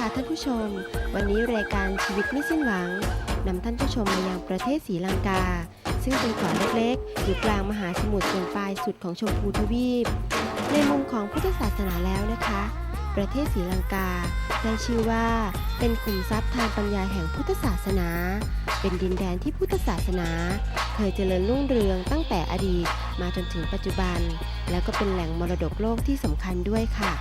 ค่ะท่านผู้ชม วันนี้รายการชีวิตไม่สิ้นหวังนำท่านผู้ชมมายังประเทศศรีลังกา ซึ่งเป็นเกาะเล็กๆอยู่กลางมหาสมุทรส่วนปลายสุดของชมพูทวีป ในมุมของพุทธศาสนาแล้วนะคะ ประเทศศรีลังกา ได้ชื่อว่า เป็นขุมทรัพย์ทางปัญญาแห่งพุทธศาสนา เป็นดินแดนที่พุทธศาสนา เคยเจริญรุ่งเรืองตั้งแต่อดีตมาจนถึงปัจจุบัน แล้วก็เป็นแหล่งมรดกโลกที่สำคัญด้วยค่ะ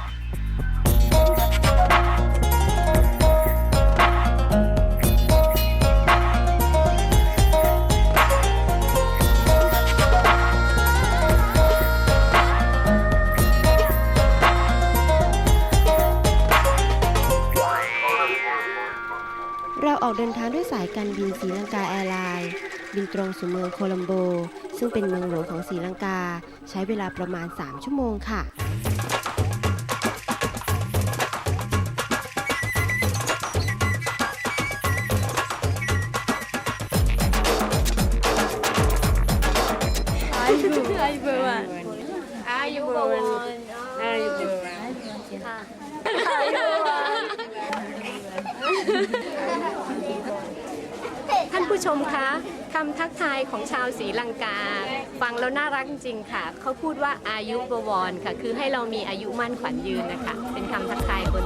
ออกเดินทางด้วยสายการบินศรีลังกาแอร์ไลน์บินตรงสู่เมืองโคลัมโบ ซึ่งเป็นเมืองหลวงของศรีลังกา ใช้เวลาประมาณ 3 ชั่วโมงค่ะ Ayubuan. Ayubuan. Ayubuan. ท่าน ผู้ชมคะคำทักทายของชาวศรีลังกา ฟังแล้วน่ารักจริงค่ะ เขาพูดว่าอายุบวรค่ะ คือให้เรามีอายุมั่นขวัญยืนนะคะ เป็นคำทักทายคน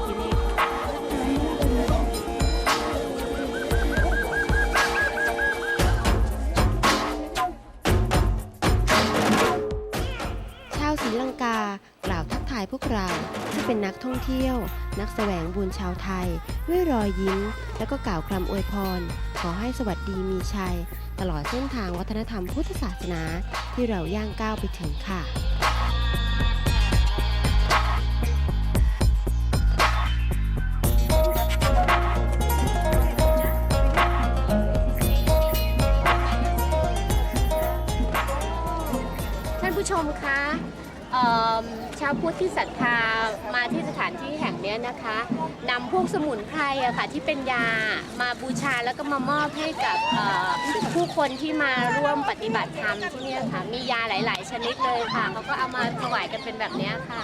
ายพวกเราที่เป็นนักท่องเที่ยว นักแสวงบุญชาวไทย ด้วยรอยยิ้ม แล้วก็กล่าวคำอวยพร ขอให้สวัสดีมีชัย ตลอดเส้นทางวัฒนธรรมพุทธศาสนาที่เราย่างก้าวไปถึงค่ะ มชาวพุทธที่ศรัทธามาที่สถานที่แห่งนี้นะคะนำพวกสมุนไพรอะค่ะที่เป็นยามาบูชาแล้วก็มามอบให้กับผู้คนที่มาร่วมปฏิบัติธรรมที่นี่ค่ะ มียาหลาย ๆ ชนิดเลยค่ะเขาก็เอามาถวายกันเป็นแบบนี้ค่ะ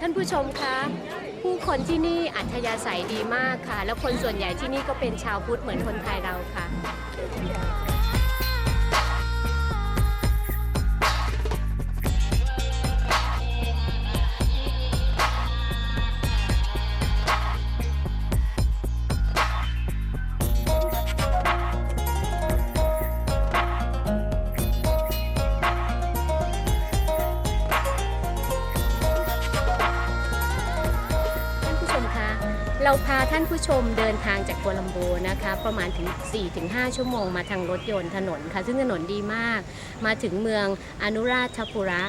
ท่านผู้ชมคะ ผู้คนที่นี่อัธยาศัยดีมากค่ะ แล้วคนส่วนใหญ่ที่นี่ก็เป็นชาวพุทธเหมือนคนไทยเราค่ะ เราพาท่านผู้ชมเดินทางจากกัวลัมโบนะคะ ประมาณถึง 4-5 ชั่วโมงมาทางรถยนต์ถนนค่ะ ซึ่งถนนดีมาก มาถึงเมืองอนุราชปุระ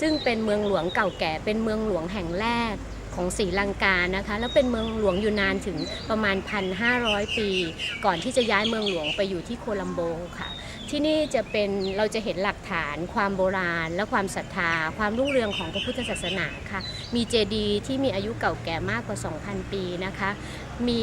ซึ่งเป็นเมืองหลวงเก่าแก่ เป็นเมืองหลวงแห่งแรกของศรีลังกานะคะ แล้วเป็นเมืองหลวงอยู่นานถึงประมาณ 1,500 ปี ก่อนที่จะย้ายเมืองหลวงไปอยู่ที่โคลัมโบค่ะ ที่นี่จะเป็นเราจะเห็นหลักฐานความโบราณ และความศรัทธา ความรุ่งเรืองของพระพุทธศาสนาค่ะ มีเจดีย์ที่มีอายุเก่าแก่มากกว่า 2,000 ปีนะคะ มี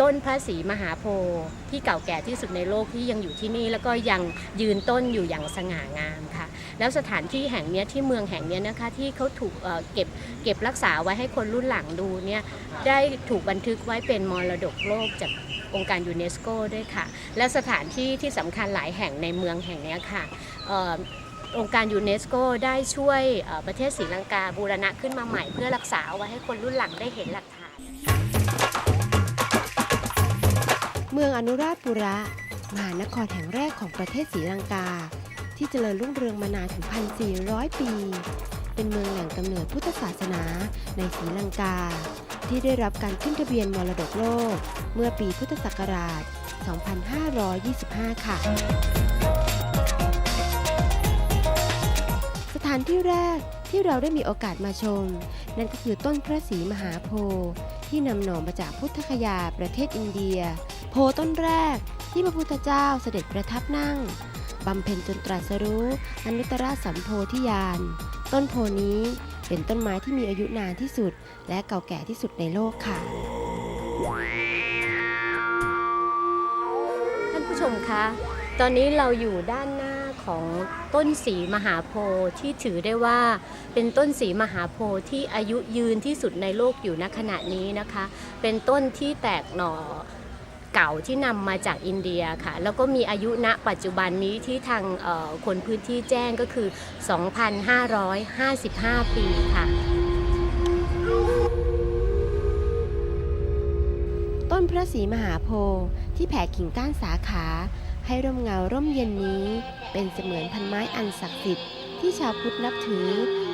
ต้นพระศรีมหาโพธิ์ที่เก่าแก่ที่สุดในโลกที่ยังอยู่ที่นี่ แล้วก็ยังยืนต้นอยู่อย่างสง่างามค่ะ แล้วสถานที่แห่งนี้ที่เมืองแห่งนี้นะคะที่เขาถูกเเก็บเก็บรักษาไว้ให้คนรุ่นหลังดูเนี่ยได้ถูกบันทึกไว้เป็นมรดกโลกจาก องค์การยูเนสโกด้วยค่ะ และสถานที่ที่สำคัญหลายแห่งในเมืองแห่งนี้ค่ะองค์การยูเนสโกได้ช่วยประเทศศรีลังกาบูรณะขึ้นมาใหม่เพื่อรักษาไว้ให้คนรุ่นหลังได้เห็นหลักฐาน เมืองอนุราชปุระมหานครแห่งแรกของประเทศศรีลังกา ที่เจริญรุ่งเรืองมานานถึง 1,400 ปี เป็นเมืองแหล่งกำเนิดพุทธศาสนาในศรีลังกา ที่ได้รับการขึ้นทะเบียนมรดกโลก เมื่อปีพุทธศักราช 2525 ค่ะ สถานที่แรกที่เราได้มีโอกาสมาชม นั่นก็คือต้นพระศรีมหาโพธิ์ที่นำหน่อมาจากพุทธคยาประเทศอินเดีย โพธิ์ต้นแรกที่พระพุทธเจ้าเสด็จประทับนั่งบำเพ็ญจนตรัสรู้อนุตตรสัมโพธิญาณ ต้นโพนี้ เป็นต้นไม้ที่มีอายุนานที่สุด และเก่าแก่ที่สุดในโลกค่ะ ท่านผู้ชมคะ ตอนนี้เราอยู่ด้านหน้าของต้นสีมหาโพธิ์ที่ถือได้ว่าเป็นต้นสีมหาโพธิ์ที่อายุยืนที่สุดในโลกอยู่ณขณะนี้นะคะ เป็นต้นที่แตกหน่อ เก่าที่นำมาจากอินเดียค่ะ แล้วก็มีอายุณปัจจุบันนี้ที่ทางคนพื้นที่แจ้งก็คือ 2,555 ปีค่ะต้นพระศรีมหาโพธิ์ที่แผ่กิ่งก้านสาขา ให้ร่มเงาร่มเย็นนี้ เป็นเสมือนพันไม้อันศักดิ์สิทธิ์ที่ชาวพุทธนับถือ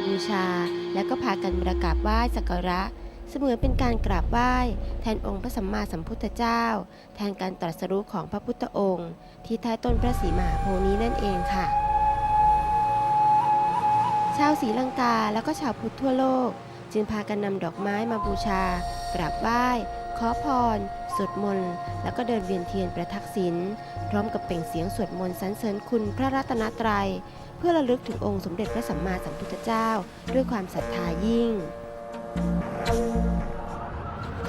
บูชา และก็พากันมากาบไหว้สักการะ เสมือนเป็นการกราบไหว้ แทนองค์พระสัมมาสัมพุทธเจ้า แทนการตรัสรู้ของพระพุทธองค์ ที่ใต้ต้นพระศรีมหาโพนี้นั่นเองค่ะ ชาวศรีลังกาและก็ชาวพุทธทั่วโลก จึงพากันนำดอกไม้มาบูชา กราบไหว้ขอพร สวดมนต์แล้วก็เดินเวียนเทียนประทักษิณพร้อมกับเป่งเสียงสวดมนต์สรรเสริญคุณพระรัตนตรัย เพื่อระลึกถึงองค์สมเด็จพระสัมมาสัมพุทธเจ้า ด้วยความศรัทธายิ่ง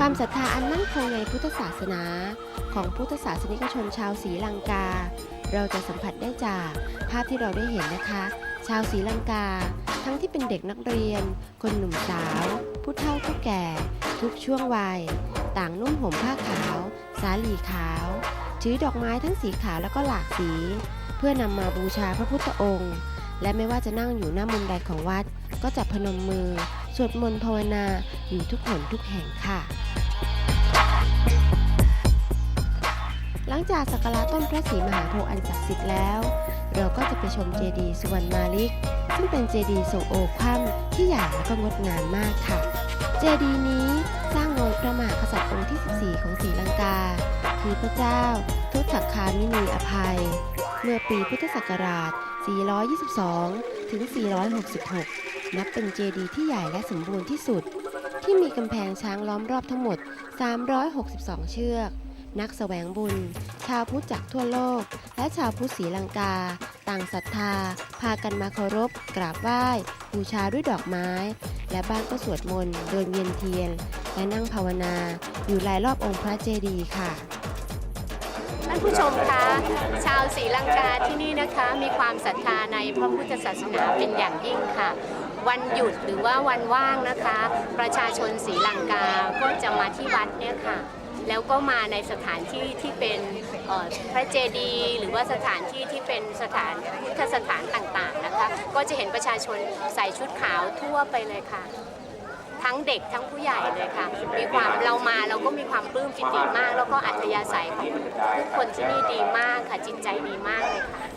ความศรัทธาอันมั่นคงในพุทธศาสนา ของพุทธศาสนิกชนชาวศรีลังกา เราจะสัมผัสได้จากภาพที่เราได้เห็นนะคะ ชาวศรีลังกา ทั้งที่เป็นเด็กนักเรียน คนหนุ่มสาว ผู้เฒ่าผู้แก่ ทุกช่วงวัย ต่างนุ่งห่มผ้าขาว สาลีขาว ถือดอกไม้ทั้งสีขาวแล้วก็หลากสี เพื่อนำมาบูชาพระพุทธองค์ และไม่ว่าจะนั่งอยู่หน้ามุมใดของวัด ก็จะพนมมือ วดมนต์ภาวนาอยู่ทุกหนทุกแห่งค่ะ หลังจากสักการะต้นพระศรีมหาโพธิ์อันศักดิ์สิทธิ์แล้ว เราก็จะไปชมเจดีย์สุวรรณมาลิก ซึ่งเป็นเจดีย์ทรงโอคว่ำที่ใหญ่และก็งดงามมากค่ะ เจดีย์นี้สร้างโดยพระมหากษัตริย์องค์ที่ 14 ของศรีลังกา คือพระเจ้า ทุตถักคามินีอภัย เมื่อปีพุทธศักราช 422 ถึง 466 นับเป็นเจดีย์ที่ใหญ่และสมบูรณ์ที่สุด ที่มีกำแพงช้างล้อมรอบทั้งหมด 362 เชือก นักแสวงบุญ ชาวพุทธจากทั่วโลก และชาวพุทธศรีลังกา ต่างศรัทธา พากันมาเคารพ กราบไหว้ บูชาด้วยดอกไม้ และบ้างก็สวดมนต์เดินเวียนเทียน และนั่งภาวนา อยู่รายรอบองค์พระเจดีย์ค่ะ ท่านผู้ชมคะชาวศรีลังกาที่นี่นะคะ มีความศรัทธาในพระพุทธศาสนาเป็นอย่างยิ่งค่ะ วันหยุดหรือว่าวันว่างนะคะ ประชาชนศรีลังกาก็จะมาที่วัดเนี่ยค่ะ แล้วก็มาในสถานที่ที่เป็นพระเจดีย์หรือว่าสถานที่ที่เป็นสถานพุทธสถานต่างๆนะคะ ก็จะเห็นประชาชนใส่ชุดขาวทั่วไปเลยค่ะ ทั้งเด็กทั้งผู้ใหญ่เลยค่ะ มีความเรามาเราก็มีความปลื้มปิติมาก แล้วก็อัธยาศัยของทุกคนที่นี่ดีมากค่ะจิตใจดีมากเลยค่ะ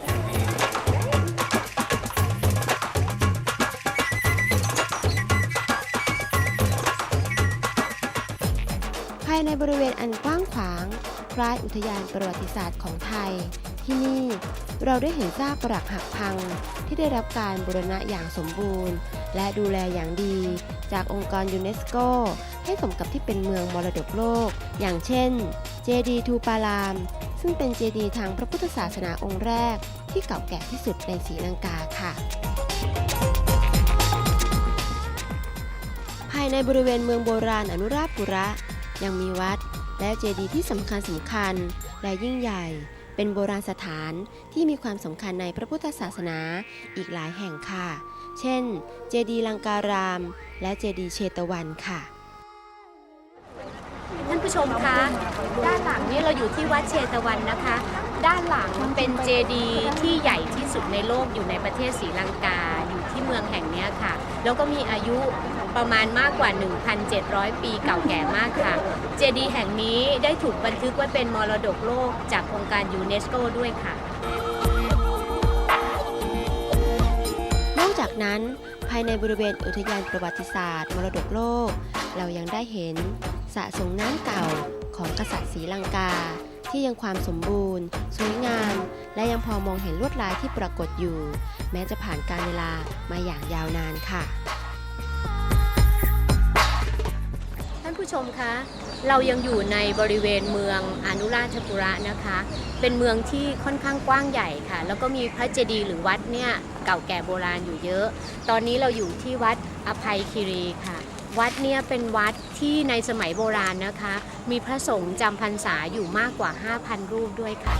ภายในบริเวณอันกว้างขวางคล้ายอุทยานประวัติศาสตร์ของไทย ที่นี่เราได้เห็นซากปรักหักพังที่ได้รับการบูรณะอย่างสมบูรณ์ และดูแลอย่างดี จากองค์กรยูเนสโกให้สมกับที่เป็นเมืองมรดกโลก อย่างเช่น เจดีทูปาราม ซึ่งเป็นเจดีทางพระพุทธศาสนาองค์แรก ที่เก่าแก่ที่สุดในศรีลังกาค่ะ ภายในบริเวณเมืองโบราณอนุราปุระ ยังมีวัด และเจดีที่สำคัญสำคัญ และยิ่งใหญ่เป็นโบราณสถานที่มีความสำคัญในพระพุทธศาสนาอีกหลายแห่งค่ะ เช่น เจดีลังการาม และเจดีเชตวันค่ะ ท่านผู้ชมคะ ด้านหลังนี้เราอยู่ที่วัดเชตวันนะคะ ด้านหลังเป็นเจดีที่ใหญ่ที่สุดในโลกอยู่ในประเทศศรีลังกาอยู่ที่เมืองแห่งนี้ค่ะ แล้วก็มีอายุประมาณมากกว่า 1,700 ปีเก่าแก่มากค่ะ เจดีแห่งนี้ได้ถูกบันทึกไว้เป็นมรดกโลกจากองค์การยูเนสโกด้วยค่ะ จากนั้นภายในบริเวณอุทยานประวัติศาสตร์ มรดกโลก เรายังได้เห็นสะส่งน้ำเก่าของกษัตริย์ศรีลังกา ที่ยังความสมบูรณ์ สวยงาม และยังพอมองเห็นลวดลายที่ปรากฏอยู่ แม้จะผ่านการเวลามาอย่างยาวนานค่ะ ท่านผู้ชมคะ เรายังอยู่ในบริเวณเมืองอนุราชปุระนะคะ เป็นเมืองที่ค่อนข้างกว้างใหญ่ค่ะ แล้วก็มีพระเจดีย์หรือวัดเนี่ยเก่าแก่โบราณอยู่เยอะ ตอนนี้เราอยู่ที่วัดอภัยคีรีค่ะ วัดเนี่ยเป็นวัดที่ในสมัยโบราณนะคะ มีพระสงฆ์จำพรรษาอยู่มากกว่า 5,000 รูปด้วยค่ะ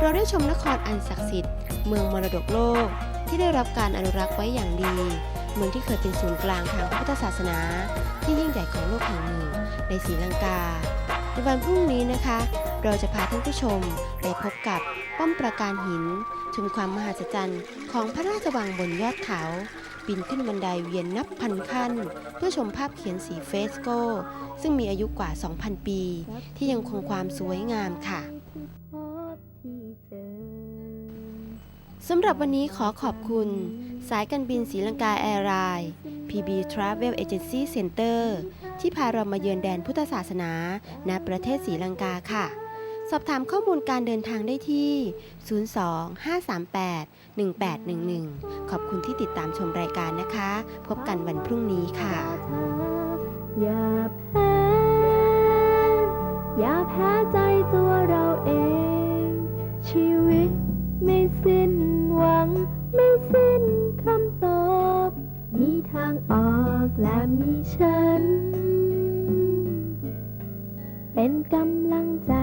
เราได้ชมนครอันศักดิ์สิทธิ์ เมืองมรดกโลก ที่ได้รับการอนุรักษ์ไว้อย่างดี เมืองที่เคยเป็นศูนย์กลางทางพระพุทธศาสนา ที่ยิ่งใหญ่ของโลกแห่งหนึ่งในศรีลังกา ในวันพรุ่งนี้นะคะ เราจะพาท่านผู้ชมไปพบกับป้อมปราการหิน ชมความมหัศจรรย์ของพระราชวังบนยอดเขาปีนขึ้นบันไดเวียนนับพันขั้น เพื่อชมภาพเขียนสีเฟสโก ซึ่งมีอายุกว่า 2,000 ปี ที่ยังคงความสวยงามค่ะ สำหรับวันนี้ขอขอบคุณ สายการบินศรีลังกาแอร์ไลน์ PB Travel Agency Center ที่พาเรามาเยือนแดนพุทธศาสนาณประเทศศรีลังกาค่ะ สอบถามข้อมูลการเดินทางได้ที่ 02-538-1811 ขอบคุณที่ติดตามชมรายการนะคะ พบกันวันพรุ่งนี้ค่ะ อย่าแพ้อย่าแพ้ใจ และมีฉัน เป็นกำลังใจ